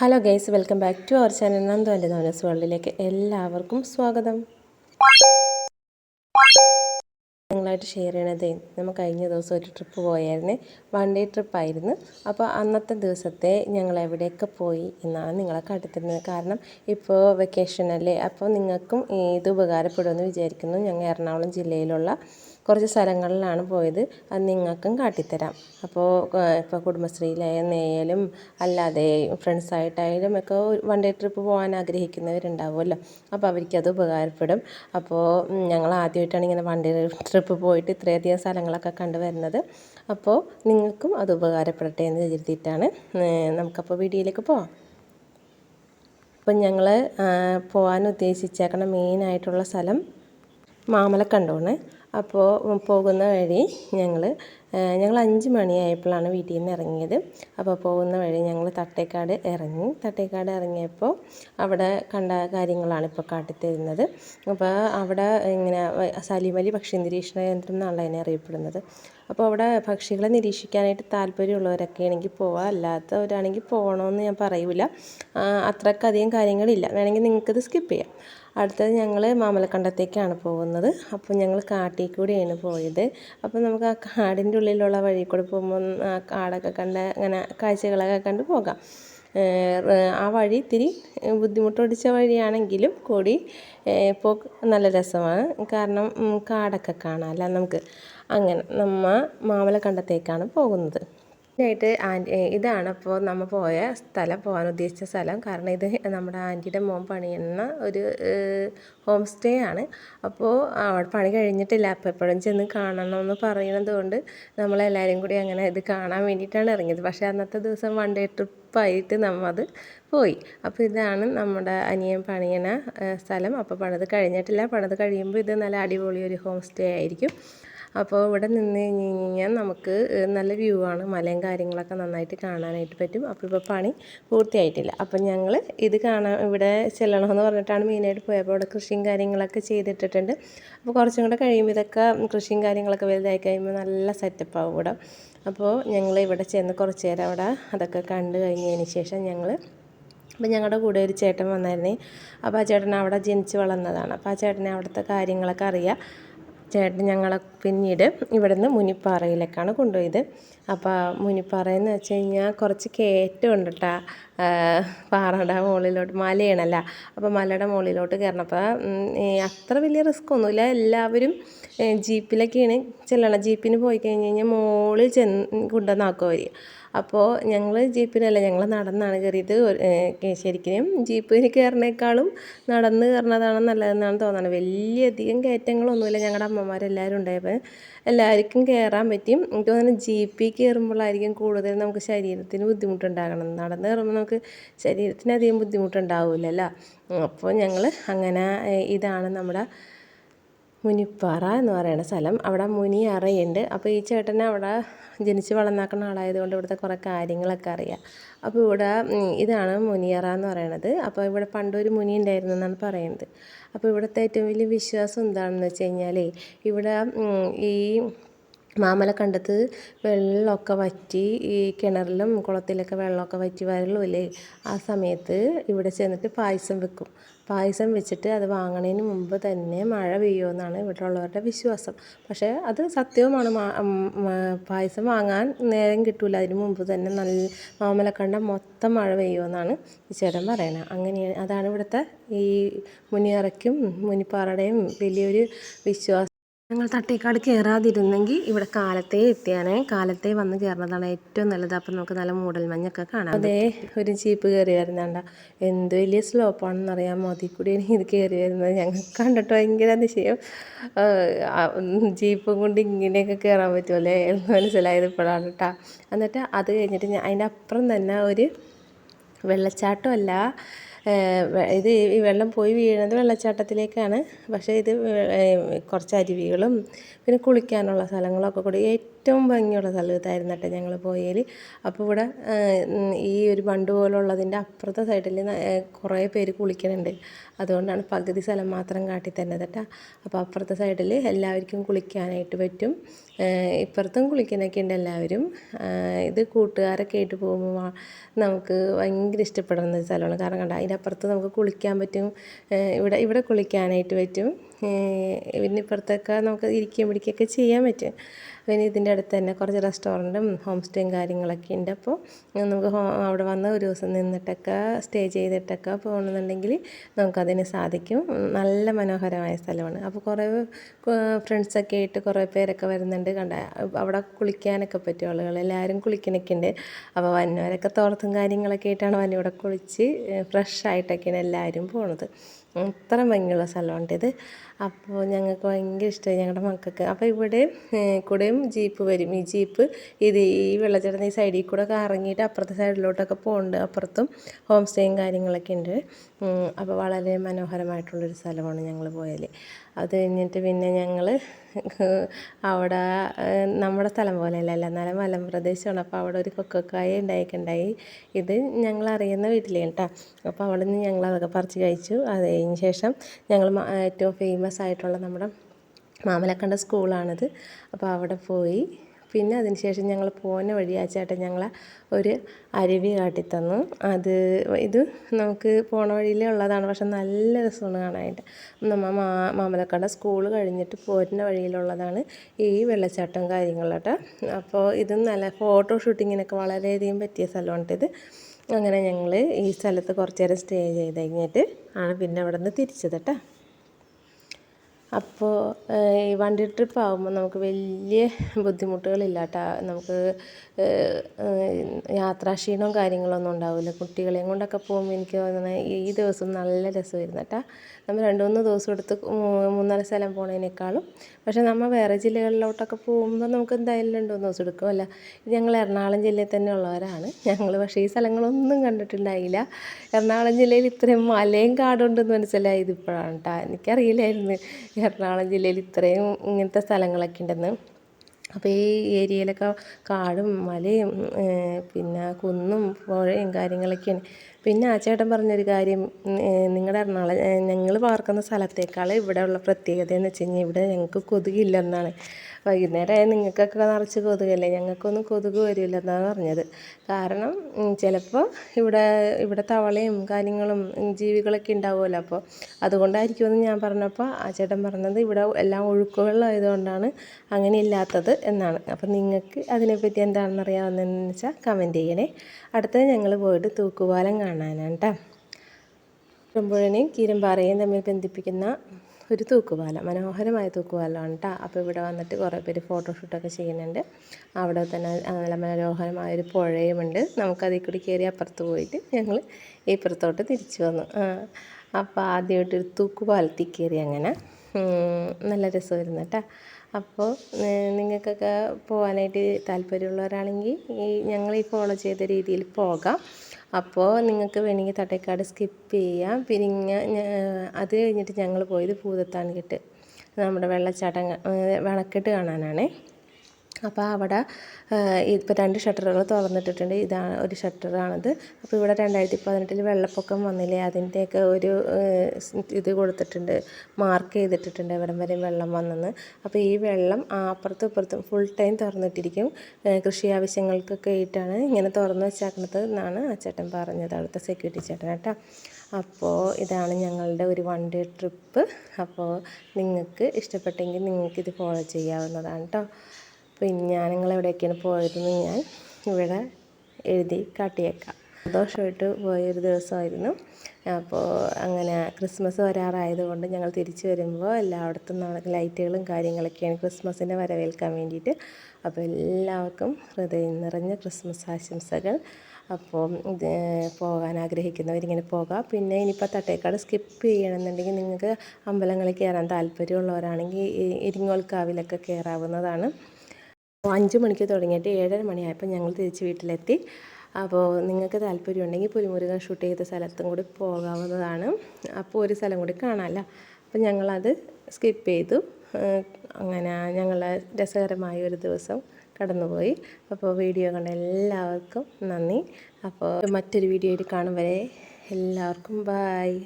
Hello guys welcome back to our channel Nandu എന്റെ നവനസ് വേൾഡിലേക്ക് എല്ലാവർക്കും സ്വാഗതം. നിങ്ങളായിട്ട് ഷെയർ ചെയ്യണത് നമ്മൾ കഴിഞ്ഞ ദിവസം ഒരു ട്രിപ്പ് പോയായിരുന്നു. വൺ ഡേ ട്രിപ്പ് ആയിരുന്നു. അപ്പോൾ അന്നത്തെ ദിവസത്തെ ഞങ്ങൾ എവിടെയൊക്കെ പോയി എന്നാണ് നിങ്ങളെ കാട്ടിത്തരുന്നത്. കാരണം ഇപ്പോൾ വെക്കേഷൻ അല്ലേ? അപ്പോൾ നിങ്ങൾക്കും ഇത് ഉപകാരപ്പെടുമെന്ന് വിചാരിക്കുന്നു. ഞങ്ങൾ എറണാകുളം ജില്ലയിലുള്ള കുറച്ച് സ്ഥലങ്ങളിലാണ് പോയത്. അത് നിങ്ങൾക്കും കാട്ടിത്തരാം. അപ്പോൾ ഇപ്പോൾ കുടുംബശ്രീയിലായാലും അല്ലാതെ ഫ്രണ്ട്സായിട്ടായാലും ഒക്കെ വൺ ഡേ ട്രിപ്പ് പോകാൻ ആഗ്രഹിക്കുന്നവരുണ്ടാവുമല്ലോ. അപ്പോൾ അവർക്കത് ഉപകാരപ്പെടും. അപ്പോൾ ഞങ്ങൾ ആദ്യമായിട്ടാണ് ഇങ്ങനെ വൺ ഡേ ട്രിപ്പ് പോയിട്ട് ഇത്രയധികം സ്ഥലങ്ങളൊക്കെ കണ്ടു വരുന്നത്. അപ്പോൾ നിങ്ങൾക്കും അത് ഉപകാരപ്പെടട്ടെ എന്ന് കരുതിയിട്ടാണ് നമുക്കപ്പോൾ വീഡിയോയിലേക്ക് പോവാം. അപ്പം ഞങ്ങൾ പോകാൻ ഉദ്ദേശിച്ചേക്കണ മെയിനായിട്ടുള്ള സ്ഥലം മാമലക്കണ്ടമാണ് അപ്പോൾ പോകുന്ന വഴി ഞങ്ങൾ ഞങ്ങൾ അഞ്ച് മണിയായപ്പോഴാണ് വീട്ടിൽ നിന്ന് ഇറങ്ങിയത്. അപ്പോൾ പോകുന്ന വഴി ഞങ്ങൾ തട്ടേക്കാട് ഇറങ്ങി. തട്ടേക്കാട് ഇറങ്ങിയപ്പോൾ അവിടെ കണ്ട കാര്യങ്ങളാണ് ഇപ്പോൾ കാട്ടിത്തരുന്നത്. അപ്പോൾ അവിടെ ഇങ്ങനെ സലിമലി പക്ഷി നിരീക്ഷണ കേന്ദ്രം എന്നാണ് അതിനെ അറിയപ്പെടുന്നത്. അപ്പോൾ അവിടെ പക്ഷികളെ നിരീക്ഷിക്കാനായിട്ട് താല്പര്യമുള്ളവരൊക്കെ ആണെങ്കിൽ പോവാം. അല്ലാത്തവരാണെങ്കിൽ പോകണമെന്ന് ഞാൻ പറയൂല. അത്രക്കധികം കാര്യങ്ങളില്ല. വേണമെങ്കിൽ നിങ്ങൾക്കത് സ്കിപ്പ് ചെയ്യാം. അടുത്തത് ഞങ്ങൾ മാമലക്കണ്ടത്തേക്കാണ് പോകുന്നത്. അപ്പോൾ ഞങ്ങൾ കാട്ടിൽ കൂടിയാണ് പോയത്. അപ്പോൾ നമുക്ക് ആ കാടിന്റെ ഉള്ളിലുള്ള വഴി കൂടെ പോകുമ്പോൾ ആ കാടൊക്കെ കണ്ട് അങ്ങനെ കാഴ്ചകളൊക്കെ കണ്ട് പോകാം. ആ വഴി ഇത്തിരി ബുദ്ധിമുട്ടൊടിച്ച വഴിയാണെങ്കിലും കൂടി പോക്ക് നല്ല രസമാണ്. കാരണം കാടൊക്കെ കാണാമല്ല നമുക്ക്. അങ്ങനെ നമ്മ മാമലക്കണ്ടത്തേക്കാണ് പോകുന്നത്. ആയിട്ട് ആന്റി ഇതാണ് ഇപ്പോൾ നമ്മൾ പോയ സ്ഥലം പോകാൻ ഉദ്ദേശിച്ച സ്ഥലം. കാരണം ഇത് നമ്മുടെ ആന്റിയുടെ മോൻ പണിയുന്ന ഒരു ഹോം സ്റ്റേ ആണ്. അപ്പോൾ അവിടെ പണി കഴിഞ്ഞിട്ടില്ല. അപ്പോൾ എപ്പോഴും ചെന്ന് കാണണമെന്ന് പറയുന്നത് കൊണ്ട് നമ്മളെല്ലാവരും കൂടി അങ്ങനെ ഇത് കാണാൻ വേണ്ടിയിട്ടാണ് ഇറങ്ങിയത്. പക്ഷേ അന്നത്തെ ദിവസം വൺ ഡേ ട്രിപ്പായിട്ട് നമ്മത് പോയി. അപ്പോൾ ഇതാണ് നമ്മുടെ അനിയൻ പണിയണ സ്ഥലം. അപ്പോൾ പണിത് കഴിഞ്ഞിട്ടില്ല. പണിത് കഴിയുമ്പോൾ ഇത് നല്ല അടിപൊളി ഒരു ഹോം സ്റ്റേ ആയിരിക്കും. അപ്പോൾ ഇവിടെ നിന്ന് കഴിഞ്ഞ് കഴിഞ്ഞാൽ നമുക്ക് നല്ല വ്യൂ ആണ്. മലയും കാര്യങ്ങളൊക്കെ നന്നായിട്ട് കാണാനായിട്ട് പറ്റും. അപ്പോൾ ഇപ്പോൾ പണി പൂർത്തിയായിട്ടില്ല. അപ്പം ഞങ്ങൾ ഇത് കാണാൻ ഇവിടെ ചെല്ലണമെന്ന് പറഞ്ഞിട്ടാണ് മെയിനായിട്ട് പോയത് അപ്പോൾ ഇവിടെ കൃഷിയും കാര്യങ്ങളൊക്കെ ചെയ്തിട്ടിട്ടുണ്ട്. അപ്പോൾ കുറച്ചും കൂടെ കഴിയുമ്പോൾ ഇതൊക്കെ കൃഷിയും കാര്യങ്ങളൊക്കെ വലുതായി കഴിയുമ്പോൾ നല്ല സെറ്റപ്പാവും ഇവിടെ. അപ്പോൾ ഞങ്ങൾ ഇവിടെ ചെന്ന് കുറച്ച് നേരം അവിടെ അതൊക്കെ കണ്ടു കഴിഞ്ഞതിന് ശേഷം ഞങ്ങൾ അപ്പോൾ ഞങ്ങളുടെ കൂടെ ഒരു ചേട്ടൻ വന്നായിരുന്നേ. അപ്പോൾ ആ ചേട്ടൻ അവിടെ ജനിച്ച് വളർന്നതാണ്. അപ്പോൾ ആ ചേട്ടനെ അവിടുത്തെ കാര്യങ്ങളൊക്കെ അറിയാം. ചേട്ടൻ ഞങ്ങളെ പിന്നീട് ഇവിടുന്ന് മുനിപ്പാറയിലേക്കാണ് കൊണ്ടുപോയത്. അപ്പോൾ മുനിപ്പാറയെന്ന് വെച്ച് കഴിഞ്ഞാൽ കുറച്ച് കയറ്റം ഉണ്ട് കേട്ടോ പാറയുടെ മുകളിലോട്ട് മലയാണല്ലോ. അപ്പോൾ മലയുടെ മുകളിലോട്ട് കയറണം അപ്പോൾ അത്ര വലിയ റിസ്ക് ഒന്നുമില്ല. എല്ലാവരും ജീപ്പിലൊക്കെയാണ് ചെല്ലണം ജീപ്പിന് പോയി കഴിഞ്ഞ് കഴിഞ്ഞാൽ മുകളിൽ ചെന്ന് കൊണ്ടുവന്നാക്കും അവർ അപ്പോൾ ഞങ്ങൾ ജീപ്പിനല്ല ഞങ്ങൾ നടന്നാണ് കയറിയത്. ശരിക്കും ജീപ്പിന് കയറുന്നേക്കാളും നടന്ന് കയറുന്നതാണ് നല്ലതെന്നാണ് തോന്നുന്നത് വലിയധികം കയറ്റങ്ങളൊന്നുമില്ല ഞങ്ങളുടെ അമ്മമാരെല്ലാവരും ഉണ്ടായപ്പോൾ എല്ലാവർക്കും കയറാൻ പറ്റും. എനിക്ക് തോന്നുന്നു ജീപ്പിൽ കയറുമ്പോഴായിരിക്കും കൂടുതൽ നമുക്ക് ശരീരത്തിന് ബുദ്ധിമുട്ടുണ്ടാകണം. നടന്ന് കയറുമ്പോൾ നമുക്ക് ശരീരത്തിന് അധികം ബുദ്ധിമുട്ടുണ്ടാവില്ലല്ലോ അപ്പോൾ ഞങ്ങൾ അങ്ങനെ ഇതാണ് നമ്മുടെ മുനിപ്പാറ എന്ന് പറയുന്ന സ്ഥലം. അവിടെ മുനി അറയുണ്ട്. അപ്പോൾ ഈ ചേട്ടനെ അവിടെ ജനിച്ച് വളർന്നാക്കുന്ന ആളായതുകൊണ്ട് ഇവിടുത്തെ കുറേ കാര്യങ്ങളൊക്കെ അറിയാം. അപ്പോൾ ഇവിടെ ഇതാണ് മുനിയറ എന്ന് പറയണത് അപ്പോൾ ഇവിടെ പണ്ടൊരു മുനി ഉണ്ടായിരുന്നു എന്നാണ് പറയുന്നത്. അപ്പോൾ ഇവിടുത്തെ ഏറ്റവും വലിയ വിശ്വാസം എന്താണെന്ന് വെച്ച് കഴിഞ്ഞാൽ ഇവിടെ ഈ മാമലക്കണ്ടത്ത് വെള്ളമൊക്കെ വറ്റി ഈ കിണറിലും കുളത്തിലൊക്കെ വെള്ളമൊക്കെ വറ്റി വരലുമില്ലേ? ആ സമയത്ത് ഇവിടെ ചെന്നിട്ട് പായസം വെക്കും. പായസം വെച്ചിട്ട് അത് വാങ്ങണതിന് മുമ്പ് തന്നെ മഴ പെയ്യുമെന്നാണ് ഇവിടെ ഉള്ളവരുടെ വിശ്വാസം. പക്ഷേ അത് സത്യവുമാണ്. പായസം വാങ്ങാൻ നേരം കിട്ടില്ല അതിന് മുമ്പ് തന്നെ നല്ല മാമലക്കണ്ട മൊത്തം മഴ പെയ്യുമെന്നാണ് ഈ ചേട്ടൻ പറയണത് അങ്ങനെയാണ്. അതാണ് ഇവിടുത്തെ ഈ മുനിയറയ്ക്കും മുനിപ്പാറയുടെയും വലിയൊരു വിശ്വാസം. ഞങ്ങൾ തട്ടേക്കാട് കയറാതിരുന്നെങ്കിൽ ഇവിടെ കാലത്തെ എത്തിയാനേ. കാലത്തെ വന്ന് കയറുന്നതാണ് ഏറ്റവും നല്ലത്. അപ്പം നമുക്ക് നല്ല മൂടൽ മഞ്ഞൊക്കെ കാണാം അതെ ഒരു ജീപ്പ് കയറി വരുന്നുണ്ട എന്ത് വലിയ സ്ലോപ്പാണെന്ന് അറിയാൻ മോതി കൂടി ഇത് കയറി വരുന്നത് ഞങ്ങൾ കണ്ടിട്ട് ഭയങ്കര അതിശയം. ജീപ്പും കൊണ്ട് ഇങ്ങനെയൊക്കെ കയറാൻ പറ്റുമല്ലേ എന്ന് മനസ്സിലായത് ഇപ്പോഴാണ് കേട്ടോ. എന്നിട്ട് അത് കഴിഞ്ഞിട്ട് ഞാൻ അതിന്റെ അപ്പുറം തന്നെ ഒരു വെള്ളച്ചാട്ടമല്ല ഇത് ഈ വെള്ളം പോയി വീഴുന്നത് വെള്ളച്ചാട്ടത്തിലേക്കാണ്. പക്ഷേ ഇത് കുറച്ച് അരുവികളും പിന്നെ കുളിക്കാനുള്ള സ്ഥലങ്ങളൊക്കെ കൂടി ഏറ്റവും ഭംഗിയുള്ള സ്ഥലത്തായിരുന്നു കേട്ടോ ഞങ്ങൾ പോയേൽ. അപ്പോൾ ഇവിടെ ഈ ഒരു ബണ്ട് പോലുള്ളതിന്റെ അപ്പുറത്തെ സൈഡിൽ കുറേ പേര് കുളിക്കുന്നുണ്ട് അതുകൊണ്ടാണ് പകുതി സ്ഥലം മാത്രം കാട്ടി തന്നത് കേട്ടോ. അപ്പോൾ അപ്പുറത്തെ സൈഡിൽ എല്ലാവർക്കും കുളിക്കാനായിട്ട് പറ്റും. ഇപ്പുറത്തും കുളിക്കാനൊക്കെ ഉണ്ട് എല്ലാവരും. ഇത് കൂട്ടുകാരൊക്കെ ആയിട്ട് പോകുമ്പോൾ നമുക്ക് ഭയങ്കര ഇഷ്ടപ്പെടുന്ന ഒരു സ്ഥലമാണ്. കാരണം കണ്ട അതിന്റെ അപ്പുറത്ത് നമുക്ക് കുളിക്കാൻ പറ്റും. ഇവിടെ ഇവിടെ കുളിക്കാനായിട്ട് പറ്റും. പിന്നെ ഇപ്പുറത്തൊക്കെ നമുക്ക് ഇരിക്കുകയും പിടിക്കുകയൊക്കെ ചെയ്യാൻ പറ്റും. പിന്നെ ഇതിന്റെ അടുത്ത് തന്നെ കുറച്ച് റെസ്റ്റോറന്റും ഹോം സ്റ്റേയും കാര്യങ്ങളൊക്കെ ഉണ്ട്. അപ്പോൾ നമുക്ക് അവിടെ വന്ന് ഒരു ദിവസം നിന്നിട്ടൊക്കെ സ്റ്റേ ചെയ്തിട്ടൊക്കെ പോകണമെന്നുണ്ടെങ്കിൽ നമുക്കതിന് സാധിക്കും. നല്ല മനോഹരമായ സ്ഥലമാണ്. അപ്പോൾ കുറേ ഫ്രണ്ട്സൊക്കെ ആയിട്ട് കുറേ പേരൊക്കെ വരുന്നുണ്ട്. കണ്ട അവിടെ കുളിക്കാനൊക്കെ പറ്റും ആളുകൾ എല്ലാവരും കുളിക്കണൊക്കെ ഉണ്ട്. അപ്പോൾ വന്നവരൊക്കെ തോർത്തും കാര്യങ്ങളൊക്കെ ആയിട്ടാണ് വന്നിവിടെ കുളിച്ച് ഫ്രഷ് ആയിട്ടൊക്കെയാണ് എല്ലാവരും പോണത്. അത്ര ഭംഗിയുള്ള സ്ഥലമുണ്ട് ഇത്. അപ്പോൾ ഞങ്ങൾക്ക് ഭയങ്കര ഇഷ്ടമായി ഞങ്ങളുടെ മക്കൾക്ക്. അപ്പോൾ ഇവിടെ കൂടെയും ജീപ്പ് വരും. ഈ ജീപ്പ് ഇത് ഈ വെള്ളച്ചാട്ടം ഈ സൈഡിൽ കൂടെ ഒക്കെ ഇറങ്ങിയിട്ട് അപ്പുറത്തെ സൈഡിലോട്ടൊക്കെ പോകുന്നുണ്ട് അപ്പുറത്തും ഹോം സ്റ്റേയും കാര്യങ്ങളൊക്കെ ഉണ്ട്. അപ്പോൾ വളരെ മനോഹരമായിട്ടുള്ളൊരു സ്ഥലമാണ് ഞങ്ങൾ പോയാൽ അത് കഴിഞ്ഞിട്ട് പിന്നെ ഞങ്ങൾ അവിടെ നമ്മുടെ സ്ഥലം പോലെയല്ല അല്ല എന്നാലും മലമ്പ്രദേശമാണ് അപ്പോൾ അവിടെ ഒരു കൊക്കക്കായ ഉണ്ടായിക്കുണ്ടായി. ഇത് ഞങ്ങൾ അറിയുന്ന വീട്ടിലേ കേട്ടോ അപ്പോൾ അവിടെ നിന്ന് ഞങ്ങൾ അതൊക്കെ പറിച്ച് കഴിച്ചു. അത് കഴിഞ്ഞ ശേഷം ഞങ്ങൾ ഏറ്റവും ഫേമസ് ആയിട്ടുള്ള നമ്മുടെ മാമലക്കണ്ട സ്കൂളാണിത് അപ്പോൾ അവിടെ പോയി. പിന്നെ അതിന് ശേഷം ഞങ്ങൾ പോകുന്ന വഴി ആ ചേട്ടൻ ഞങ്ങളെ ഒരു അരുവി കാട്ടിത്തന്നു അത് ഇത് നമുക്ക് പോണ വഴിയിലേ ഉള്ളതാണ്. പക്ഷെ നല്ല രസമാണ് കാണാനായിട്ട്. നമ്മൾ മാ മാമലക്കട സ്കൂൾ കഴിഞ്ഞിട്ട് പോരുന്ന വഴിയിലുള്ളതാണ് ഈ വെള്ളച്ചാട്ടം കാര്യങ്ങളൊക്കെ അപ്പോൾ ഇത് നല്ല ഫോട്ടോ ഷൂട്ടിങ്ങിനൊക്കെ വളരെയധികം പറ്റിയ സ്ഥലമാണ് ഇത് അങ്ങനെ ഞങ്ങൾ ഈ സ്ഥലത്ത് കുറച്ച് നേരം സ്റ്റേ ചെയ്ത് കഴിഞ്ഞിട്ട് ആണ് പിന്നെ അവിടെ നിന്ന് തിരിച്ചത് കേട്ടോ. അപ്പോൾ ഈ വണ്ടി ട്രിപ്പ് ആകുമ്പോൾ നമുക്ക് വലിയ ബുദ്ധിമുട്ടുകളില്ല കേട്ടോ നമുക്ക് യാത്രാക്ഷീണവും കാര്യങ്ങളൊന്നും ഉണ്ടാവില്ല കുട്ടികളെയും കൊണ്ടൊക്കെ പോകുമ്പോൾ എനിക്ക് തോന്നുന്നത് ഈ ദിവസം നല്ല രസമായിരുന്നു കേട്ടോ നമ്മൾ രണ്ട് മൂന്ന് ദിവസം എടുത്ത് മൂന്നര സ്ഥലം പോണതിനേക്കാളും പക്ഷേ നമ്മൾ വേറെ ജില്ലകളിലോട്ടൊക്കെ പോകുമ്പോൾ നമുക്ക് എന്തായാലും രണ്ട് മൂന്ന് ദിവസം എടുക്കുമല്ല ഞങ്ങൾ എറണാകുളം ജില്ലയിൽ തന്നെ ഉള്ളവരാണ്. ഞങ്ങൾ പക്ഷേ ഈ സ്ഥലങ്ങളൊന്നും കണ്ടിട്ടുണ്ടായില്ല. എറണാകുളം ജില്ലയിൽ ഇത്രയും മലയും കാടുണ്ടെന്ന് മനസ്സിലായത് ഇപ്പോഴാണ് കേട്ടോ എനിക്കറിയില്ലായിരുന്നു. എറണാകുളം ജില്ലയിൽ ഇത്രയും ഇങ്ങനത്തെ സ്ഥലങ്ങളൊക്കെ ഉണ്ടെന്ന്. അപ്പോൾ ഈ ഏരിയയിലൊക്കെ കാടും മലയും പിന്നെ കുന്നും പുഴയും കാര്യങ്ങളൊക്കെയാണ്. പിന്നെ ആ ചേട്ടൻ പറഞ്ഞൊരു കാര്യം നിങ്ങളുടെ എറണാകുളം ഞങ്ങൾ പാർക്കുന്ന സ്ഥലത്തേക്കാൾ ഇവിടെയുള്ള പ്രത്യേകത എന്ന് വെച്ച് കഴിഞ്ഞാൽ ഇവിടെ ഞങ്ങൾക്ക് കൊതുകില്ലെന്നാണ് വൈകുന്നേരമായി നിങ്ങൾക്കൊക്കെ നിറച്ച് കൊതുകല്ലേ ഞങ്ങൾക്കൊന്നും കൊതുക് വരില്ല എന്നാണ് പറഞ്ഞത്. കാരണം ചിലപ്പോൾ ഇവിടെ ഇവിടെ തവളയും കാര്യങ്ങളും ജീവികളൊക്കെ ഉണ്ടാവുമല്ലോ അപ്പോൾ അതുകൊണ്ടായിരിക്കുമെന്ന് ഞാൻ പറഞ്ഞപ്പോൾ ആ ചേട്ടൻ പറഞ്ഞത് ഇവിടെ എല്ലാം ഒഴുക്കുകളായതുകൊണ്ടാണ് അങ്ങനെ ഇല്ലാത്തത് എന്നാണ്. അപ്പം നിങ്ങൾക്ക് അതിനെപ്പറ്റി എന്താണെന്ന് അറിയാവുന്നതെന്ന് വെച്ചാൽ കമന്റ് ചെയ്യണേ. അടുത്തത് ഞങ്ങൾ പോയിട്ട് തൂക്കുപാലം കാണാനാണ് കേട്ടോ ചെമ്പുഴനെയും കീരമ്പാറയും തമ്മിൽ ബന്ധിപ്പിക്കുന്ന ഒരു തൂക്കുപാലം മനോഹരമായ തൂക്കുപാലമാണ് കേട്ടോ അപ്പോൾ ഇവിടെ വന്നിട്ട് കുറേ പേര് ഫോട്ടോഷൂട്ടൊക്കെ ചെയ്യുന്നുണ്ട്. അവിടെ തന്നെ നല്ല മനോഹരമായ ഒരു പുഴയുമുണ്ട്. നമുക്കതിൽ കൂടി കയറി അപ്പുറത്ത് പോയിട്ട് ഞങ്ങൾ ഇപ്പുറത്തോട്ട് തിരിച്ചു വന്നു. അപ്പോൾ ആദ്യമായിട്ട് ഒരു തൂക്കുപാലത്തിൽ കയറി അങ്ങനെ. നല്ല നല്ല രസമായിരുന്നു കേട്ടോ അപ്പോൾ നിങ്ങൾക്കൊക്കെ പോകാനായിട്ട് താല്പര്യമുള്ളവരാണെങ്കിൽ ഈ ഞങ്ങൾ ഈ ഫോളോ ചെയ്ത രീതിയിൽ പോകാം. അപ്പോൾ നിങ്ങൾക്ക് വേണമെങ്കിൽ തട്ടേക്കാട് സ്കിപ്പ് ചെയ്യാം. പിന്നെ അത് കഴിഞ്ഞിട്ട് ഞങ്ങൾ പോയത് ഭൂതത്താൻകെട്ട്. നമ്മുടെ വെള്ളച്ചാട്ടം വെണക്കെട്ട് കാണാനാണേ. അപ്പോൾ അവിടെ ഇപ്പോൾ രണ്ട് ഷട്ടറുകൾ തുറന്നിട്ടിട്ടുണ്ട്. ഇതാണ് ഒരു ഷട്ടറാണിത്. അപ്പോൾ ഇവിടെ രണ്ടായിരത്തി പതിനെട്ടിൽ വെള്ളപ്പൊക്കം വന്നില്ലേ അതിന്റെയൊക്കെ ഒരു ഇത് കൊടുത്തിട്ടുണ്ട്. മാർക്ക് ചെയ്തിട്ടിട്ടുണ്ട് എവിടം വരെ വെള്ളം വന്നെന്ന്. അപ്പോൾ ഈ വെള്ളം അപ്പുറത്തും ഇപ്പുറത്തും ഫുൾ ടൈം തുറന്നിട്ടിരിക്കും. കൃഷി ആവശ്യങ്ങൾക്കൊക്കെ ആയിട്ടാണ് ഇങ്ങനെ തുറന്ന് വെച്ചേക്കുന്നത് എന്നാണ് ആ ചേട്ടൻ പറഞ്ഞത് അവിടുത്തെ സെക്യൂരിറ്റി ചേട്ടൻ കേട്ടോ. അപ്പോൾ ഇതാണ് ഞങ്ങളുടെ ഒരു വൺ ഡേ ട്രിപ്പ് അപ്പോൾ നിങ്ങൾക്ക് ഇഷ്ടപ്പെട്ടെങ്കിൽ നിങ്ങൾക്ക് ഇത് ഫോളോ ചെയ്യാവുന്നതാണ് കേട്ടോ. പിന്നെ ഞാൻ നിങ്ങൾ എവിടെയൊക്കെയാണ് പോയതെന്ന് ഞാൻ ഇവിടെ എഴുതി കാട്ടിയേക്കാം. സന്തോഷമായിട്ട് പോയൊരു ദിവസമായിരുന്നു. അപ്പോൾ അങ്ങനെ ക്രിസ്മസ് വരാറായതുകൊണ്ട് ഞങ്ങൾ തിരിച്ചു വരുമ്പോൾ എല്ലായിടത്തും ലൈറ്റുകളും കാര്യങ്ങളൊക്കെയാണ് ക്രിസ്മസിനെ വരവേൽക്കാൻ വേണ്ടിയിട്ട്. അപ്പോൾ എല്ലാവർക്കും ഹൃദയം നിറഞ്ഞ ക്രിസ്മസ് ആശംസകൾ. അപ്പോൾ ഇത് പോകാൻ ആഗ്രഹിക്കുന്നവരിങ്ങനെ പോകാം. പിന്നെ ഇനിയിപ്പോൾ തട്ടേക്കാട് സ്കിപ്പ് ചെയ്യണമെന്നുണ്ടെങ്കിൽ നിങ്ങൾക്ക് അമ്പലങ്ങളിൽ കയറാൻ താല്പര്യമുള്ളവരാണെങ്കിൽ ഇരിങ്ങോൽക്കാവിലൊക്കെ കയറാവുന്നതാണ്. അപ്പോൾ അഞ്ച് മണിക്ക് തുടങ്ങിയിട്ട് ഏഴര മണിയായപ്പോൾ ഞങ്ങൾ തിരിച്ച് വീട്ടിലെത്തി. അപ്പോൾ നിങ്ങൾക്ക് താല്പര്യമുണ്ടെങ്കിൽ പുലിമുരുകൻ ഷൂട്ട് ചെയ്ത സ്ഥലത്തും കൂടി പോകാവുന്നതാണ്. അപ്പോൾ ഒരു സ്ഥലം കൂടി കാണാമല്ലോ. അപ്പോൾ ഞങ്ങളത് സ്കിപ്പ് ചെയ്തു. അങ്ങനെ ഞങ്ങളെ രസകരമായ ഒരു ദിവസം കടന്നുപോയി. അപ്പോൾ വീഡിയോ കണ്ട എല്ലാവർക്കും നന്ദി. അപ്പോൾ മറ്റൊരു വീഡിയോയിൽ കാണും വരെ എല്ലാവർക്കും ബായ്